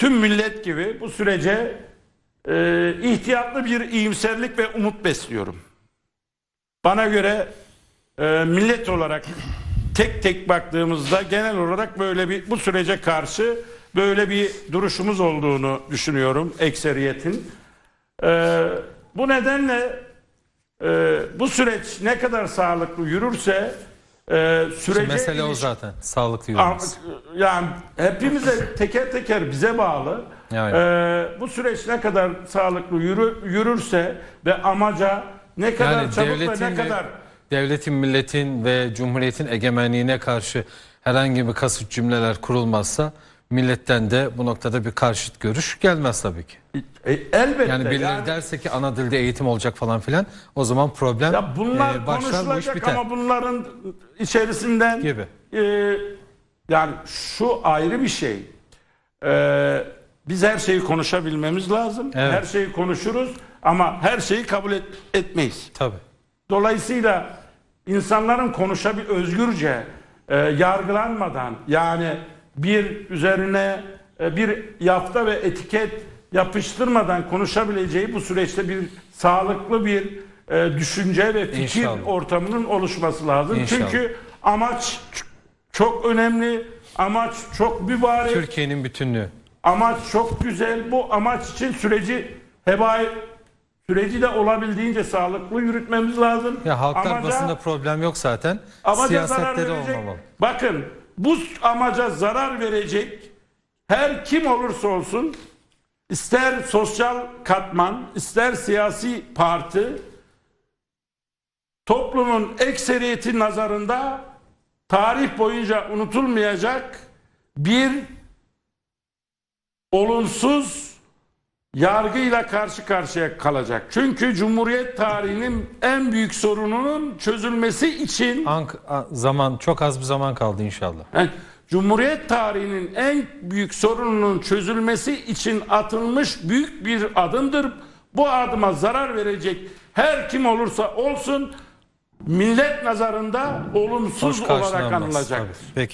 tüm millet gibi bu sürece e, ihtiyatlı bir iyimserlik ve umut besliyorum. Bana göre e, millet olarak tek tek baktığımızda genel olarak böyle bir bu sürece karşı böyle bir duruşumuz olduğunu düşünüyorum ekseriyetin. E, bu nedenle e, bu süreç ne kadar sağlıklı yürürse e, sürece Mesele o zaten. Sağlıklı yürümesi. Yani hepimize teker teker bize bağlı. Yani. Ee, bu süreç ne kadar sağlıklı yürü, yürürse ve amaca ne kadar Yani çabuk ve ne ve, kadar devletin, milletin ve cumhuriyetin egemenliğine karşı herhangi bir kasıt cümleler kurulmazsa milletten de bu noktada bir karşıt görüş gelmez tabii ki. E, elbette Yani birileri yani- derse ki ana dilde eğitim olacak falan filan o zaman problem ya bunlar e, başlar bu iş biter ama bunların içerisinden gibi. e, yani şu ayrı bir şey. Ee, biz her şeyi konuşabilmemiz lazım. Evet. Her şeyi konuşuruz ama her şeyi kabul et- etmeyiz. Tabii. Dolayısıyla insanların konuşabil özgürce e, yargılanmadan yani bir üzerine e, bir yafta ve etiket yapıştırmadan konuşabileceği bu süreçte bir sağlıklı bir e, düşünce ve fikir İnşallah. ortamının oluşması lazım. İnşallah. Çünkü amaç çok önemli. Amaç çok mübarek. Türkiye'nin bütünlüğü. Amaç çok güzel. Bu amaç için süreci heba süreci de olabildiğince sağlıklı yürütmemiz lazım. Ya halklar Amaca- basında problem yok zaten. verecek. olmamalı. Bakın bu amaca zarar verecek her kim olursa olsun ister sosyal katman, ister siyasi parti toplumun ekseriyeti nazarında tarih boyunca unutulmayacak bir olumsuz yargıyla karşı karşıya kalacak. Çünkü Cumhuriyet tarihinin en büyük sorununun çözülmesi için Ank zaman çok az bir zaman kaldı inşallah. yani Cumhuriyet tarihinin en büyük sorununun çözülmesi için atılmış büyük bir adımdır. Bu adıma zarar verecek her kim olursa olsun millet nazarında olumsuz Hoş olarak karşılanmaz. anılacaktır. Tabii. Peki.